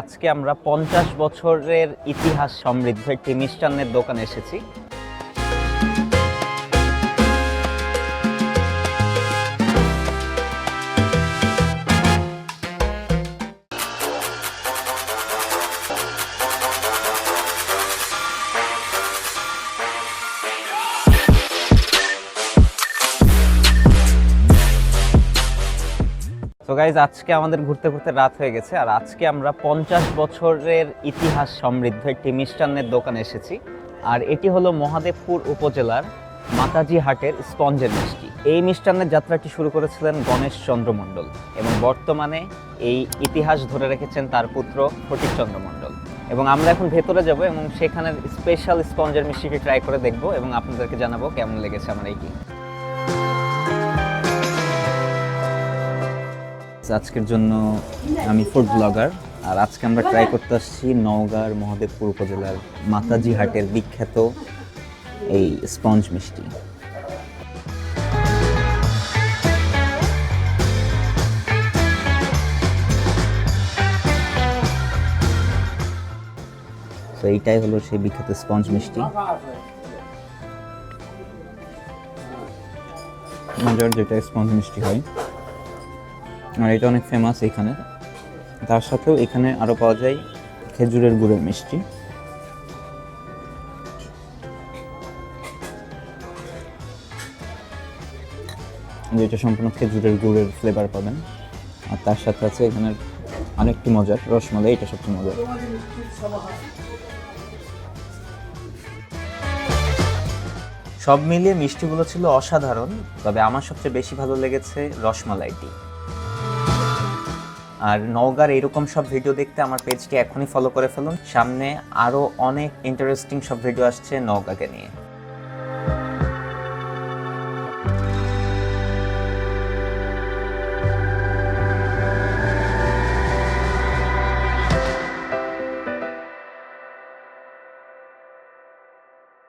আজকে আমরা পঞ্চাশ বছরের ইতিহাস সমৃদ্ধ একটি মিষ্টান্নের দোকানে এসেছি। তো গাইজ আজকে আমাদের ঘুরতে ঘুরতে রাত হয়ে গেছে, আর আজকে আমরা পঞ্চাশ বছরের ইতিহাস সমৃদ্ধ একটি মিষ্টান্নের দোকানে এসেছি, আর এটি হলো মহাদেবপুর উপজেলার মাতাজি হাটের স্পঞ্জের মিষ্টি। এই মিষ্টান্নের যাত্রাটি শুরু করেছিলেন গণেশ চন্দ্র মণ্ডল, এবং বর্তমানে এই ইতিহাস ধরে রেখেছেন তার পুত্র ফটিক চন্দ্র মণ্ডল। এবং আমরা এখন ভেতরে যাব, এবং সেখানের স্পেশাল স্পঞ্জের মিষ্টিটি ট্রাই করে দেখব, এবং আপনাদেরকে জানাব কেমন লেগেছে আমার এইটি আজকের জন্য আমি ফুড ব্লগার আর আজকে আমরা ট্রাই করতে আসছি নওগাঁর মহাদেবপুর উপজেলার মাতাজি হাটের বিখ্যাত এই স্পঞ্জ মিষ্টি। তো এইটাই হলো সেই বিখ্যাত স্পঞ্জ মিষ্টি। মজার যেটা স্পঞ্জ মিষ্টি হয়। আর এটা অনেক ফেমাস এখানে। তার সাথেও এখানে আরও পাওয়া যায় খেজুরের গুড়ের মিষ্টি। যেটা সম্পূর্ণ খেজুরের গুড়ের ফ্লেভার পাবেন। আর তার সাথে আছে এখানের অনেকটি মজার, রসমালাই, এটা সবচেয়ে মজার। সব মিলিয়ে মিষ্টিগুলো ছিল অসাধারণ, তবে আমার সবচেয়ে বেশি ভালো লেগেছে রসমালাইটি। আর নওগাঁর এরকম সব ভিডিও দেখতে আমার পেজটি এখনই ফলো করে ফেলুন। সামনে আরও অনেক ইন্টারেস্টিং সব ভিডিও আসছে নওগাকে নিয়ে।